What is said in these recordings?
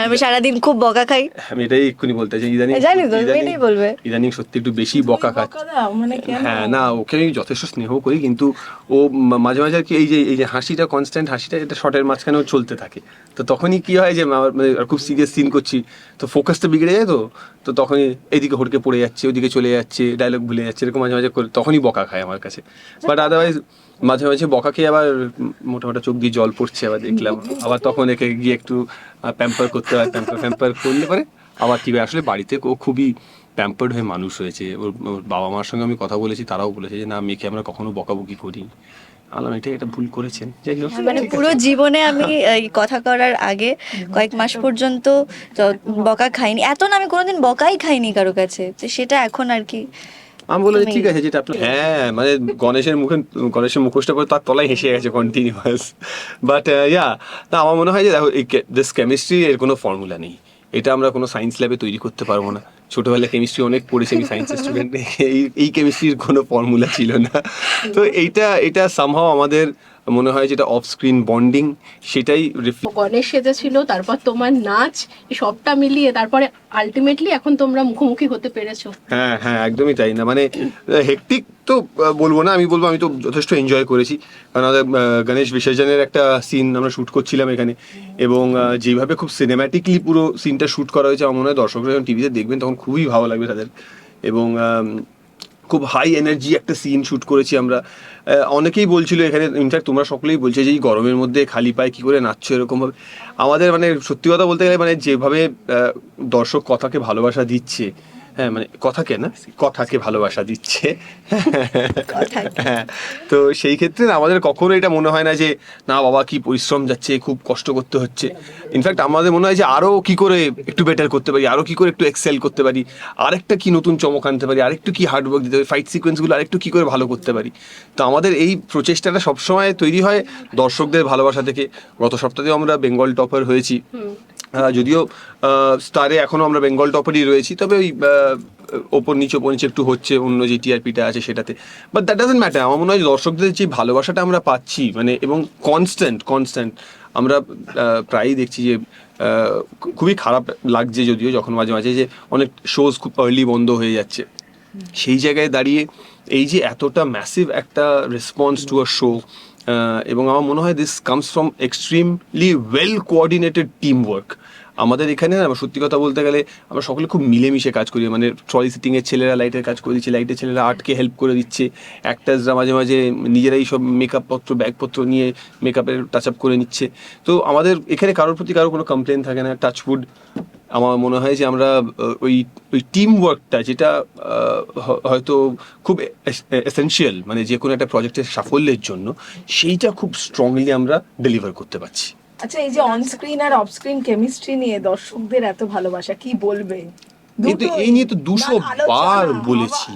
আর আমি সারাদিন খুব বকা খাই। আমি এটাই এক্ষুনি বলতে চাই ইদানিং জানি তো, এটাই বলবে। ইদানিং সত্যি একটু বেশি বকা খাচ্ছে। দাও মানে কেন? হ্যাঁ না ওকে আমি যথেষ্ট স্নেহ করি কিন্তু ও মাঝে মাঝে কি এই যে এই যে হাসিটা কনস্ট্যান্ট হাসিটা এটা শর্টের মাঝখানেও চলতে থাকে। তো তখনই কি হয় যে আমার মানে খুব সিরিয়াস সিন করছি তো ফোকাসটা বিগড়ে যায় তো তো তখনই এদিকে হড়কে পড়ে যাচ্ছে ওদিকে চলে যাচ্ছে ডায়লগ ভুলে যাচ্ছে এরকম মাঝে মাঝে করে তখনই বকা খায় আমার কাছে। বাট আদারওয়াইজ মাঝে মাঝে বকা খেয়ে আবার মোটামোটা চোখ দিয়ে জল পড়ছে আবার দেখলাম। আবার তখন একে গিয়ে একটু প্যাম্পার করতে হয় প্যাম্পার প্যাম্পার করলে পরে আবার কি আসলে বাড়িতে ও খুবই প্যাম্পার্ড হয়ে মানুষ হয়েছে। ওর ওর বাবা মার সঙ্গে আমি কথা বলেছি তারাও বলেছে যে না মেয়েকে আমরা কখনো বকাবকি করি আলাম এটা এটা ভুল করেছেন। যাই হোক মানে পুরো জীবনে আমি এই কথা করার আগে কয়েক মাস পর্যন্ত বকা খাইনি। এত না আমি কোনোদিন বকাই খাইনি কারও কাছে সেটা এখন আর কি আমি বললাম ঠিক আছে যেটা আপনার হ্যাঁ মানে গণেশের মুখে গণেশের মুখোশটা পরে তার তলায় হেসে গেছে কন্টিনিউয়াস বাট ইয়া তা আমার মনে হয় যে দেখো এই দিস কেমিস্ট্রি এর কোনো ফর্মুলা নেই। এটা আমরা কোনো সায়েন্স ল্যাবে তৈরি করতে পারব না। ছোটোবেলায় কেমিস্ট্রি অনেক পড়েছি আমি সায়েন্সের স্টুডেন্ট এই এই কেমিস্ট্রির কোনো ফর্মুলা ছিল না। তো এইটা এটা সামহাও আমাদের মনে হয় যেটা অফ স্ক্রিন বন্ডিং সেটাই রিফ্লেক্ট সেজে ছিল তারপর তোমার নাচ সবটা মিলিয়ে তারপরে আলটিমেটলি এখন তোমরা মুখোমুখি হতে পেরেছ। হ্যাঁ হ্যাঁ একদমই তাই না। মানে হেকটিক তো বলব না আমি বলব আমি তো যথেষ্ট এনজয় করেছি। কারণ আমাদের গণেশ বিসর্জনের একটা সিন আমরা শ্যুট করছিলাম এখানে। এবং যেভাবে খুব সিনেম্যাটিকলি পুরো সিনটা শ্যুট করা হয়েছে আমার মনে হয় দর্শকরা যখন টিভিতে দেখবেন তখন খুবই ভালো লাগবে তাদের। এবং খুব হাই এনার্জি একটা সিন শ্যুট করেছি আমরা। অনেকেই বলছিল এখানে ইনফ্যাক্ট তোমরা সকলেই বলছে যে এই গরমের মধ্যে খালি পায়ে কী করে নাচছো এরকমভাবে আমাদের মানে সত্যি কথা বলতে গেলে মানে যেভাবে দর্শক কথাকে ভালোবাসা দিচ্ছে হ্যাঁ মানে কথাকে না কথাকে ভালোবাসা দিচ্ছে। হ্যাঁ তো সেই ক্ষেত্রে আমাদের কখনো এটা মনে হয় না যে না বাবা কি পরিশ্রম যাচ্ছে খুব কষ্ট করতে হচ্ছে। ইনফ্যাক্ট আমাদের মনে হয় যে আরও কি করে একটু বেটার করতে পারি আরও কি করে একটু এক্সেল করতে পারি আরেকটা কি নতুন চমক আনতে পারি আরেকটু কি হার্ডওয়ার্ক দিতে পারি ফাইট সিকোয়েন্সগুলো আরেকটু কি করে ভালো করতে পারি। তো আমাদের এই প্রচেষ্টাটা সবসময় তৈরি হয় দর্শকদের ভালোবাসা থেকে। গত সপ্তাহেও আমরা বেঙ্গল টপার হয়েছি। যদিও স্টারে এখনও আমরা বেঙ্গল টপারই রয়েছি তবে ওই ওপর নিচে ওপর নিচে একটু হচ্ছে অন্য যে টিআরপিটা আছে সেটাতে। বাট দ্যাট ডাজেন্ট ম্যাটার আমার মনে হয় দর্শকদের যে ভালোবাসাটা আমরা পাচ্ছি মানে এবং কনস্ট্যান্ট কনস্ট্যান্ট আমরা প্রায়ই দেখছি যে খুবই খারাপ লাগছে যদিও যখন মাঝে মাঝে যে অনেক শোজ খুব আর্লি বন্ধ হয়ে যাচ্ছে। সেই জায়গায় দাঁড়িয়ে এই যে এতটা ম্যাসিভ একটা রেসপন্স টু আ শো এবং আমার মনে হয় this comes from extremely well coordinated team work আমাদের এখানে না, সত্যি কথা বলতে গেলে আমরা সকলে খুব মিলেমিশে কাজ করি। মানে ট্রলি সিটিংয়ের ছেলেরা লাইটের কাজ করে দিচ্ছে লাইটের ছেলেরা আর্টকে হেল্প করে দিচ্ছে। অ্যাক্টার্সরা মাঝে মাঝে নিজেরাই সব মেকআপ পত্র ব্যাগপত্র নিয়ে মেকআপের টাচ আপ করে নিচ্ছে। তো আমাদের এখানে কারোর প্রতি কারোর কোনো কমপ্লেন থাকে না টাচউড আমার মনে হয় যে আমরা ওই ওই টিম ওয়ার্কটা যেটা হয়তো খুব এসেনশিয়াল মানে যে কোনো একটা প্রজেক্টের সাফল্যের জন্য সেইটা খুব স্ট্রংলি আমরা ডেলিভার করতে পারছি। আচ্ছা এই যে অন স্ক্রিন আর অফ স্ক্রিন কেমিস্ট্রি নিয়ে দর্শকদের এত ভালোবাসা কি বলবে? কিন্তু এই নিয়ে তো দুশো বার বলেছি।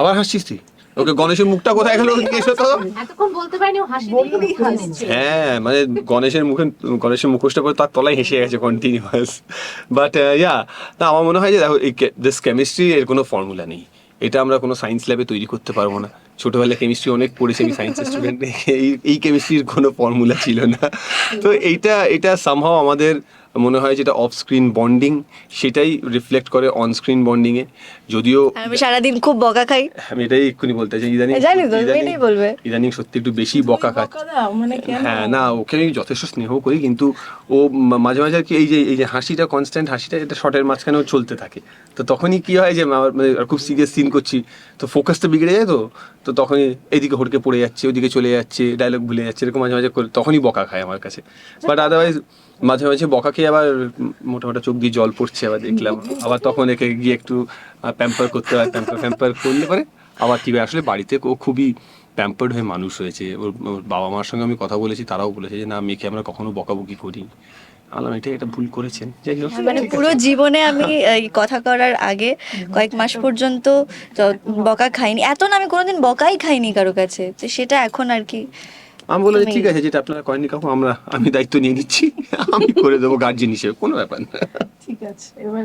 আবার হাসছিস তুই ওকে গণেশের মুখটা কোথায় গেল? এসো তো? এতক্ষণ বলতে পারিনি ও হাসি। হ্যাঁ মানে গণেশের মুখে গণেশের মুখোশটা পরে তার তলায় হেসে গেছে কন্টিনিউয়াস বাট ইয়া না আমার মনে হয় যে দেখো দিস কেমিস্ট্রি এর কোনো ফর্মুলা নেই। এটা আমরা কোনো সায়েন্স ল্যাবে তৈরি করতে পারব না। ছোটবেলায় কেমিস্ট্রি অনেক পড়েছি আমি সায়েন্সের স্টুডেন্ট এই এই কেমিস্ট্রির কোনো ফর্মুলা ছিল না। তো এইটা এটা সামহাও আমাদের মনে হয় যেটা অফ স্ক্রিন বন্ডিং সেটাই রিফ্লেক্ট করে অন স্ক্রিন বন্ডিংয়ে যদিও আমি সারাদিন খুব বকা খাই। আমি এটাই এক্ষুনি বলতে চাই ইদানিং জানি তো, এটাই বলবে। ইদানিং সত্যি একটু বেশি বকা খাচ্ছে। মানে কেন? হ্যাঁ না ওকে আমি যথেষ্ট স্নেহ করি কিন্তু ও মাঝে মাঝে আর কি এই যে এই যে হাসিটা কনস্ট্যান্ট হাসিটা এটা শর্টের মাঝখানেও চলতে থাকে। তো তখনই কি হয় যে আমার মানে খুব সিরিয়াস সিন করছি তো ফোকাসটা বিগড়ে যায় তো তো তখনই এদিকে হড়কে পড়ে যাচ্ছে ওদিকে চলে যাচ্ছে ডায়লগ ভুলে যাচ্ছে এরকম মাঝে মাঝে করে তখনই বকা খায় আমার কাছে। বাট আদারওয়াইজ মাঝে মাঝে বকা খেয়ে আবার মোটামোটা চোখ দিয়ে জল পড়ছে আবার দেখলাম। আবার তখন একে গিয়ে একটু প্যাম্পার করতে হয় প্যাম্পার প্যাম্পার করলে পরে আবার কি হয়, আসলে বাড়িতে ও খুবই প্যাম্পার্ড হয়ে মানুষ হয়েছে। ওর বাবা মার সঙ্গে আমি কথা বলেছি তারাও বলেছে যে না মেয়েকে আমরা কখনো বকাবকি করি আলাম এটা এটা ভুল করেছেন। যাই হোক। মানে পুরো জীবনে আমি এই কথা করার আগে কয়েক মাস পর্যন্ত বকা খাইনি। এত না আমি কোনোদিন বকাই খাইনি কারও কাছে তো সেটা এখন আর কি আমি বললাম ঠিক আছে যেটা আপনারা করেননি কাকু আমরা আমি দায়িত্ব নিয়ে নিচ্ছি। আমি করে দেবো গার্জেন হিসেবে কোনো ব্যাপার না। ঠিক আছে এবার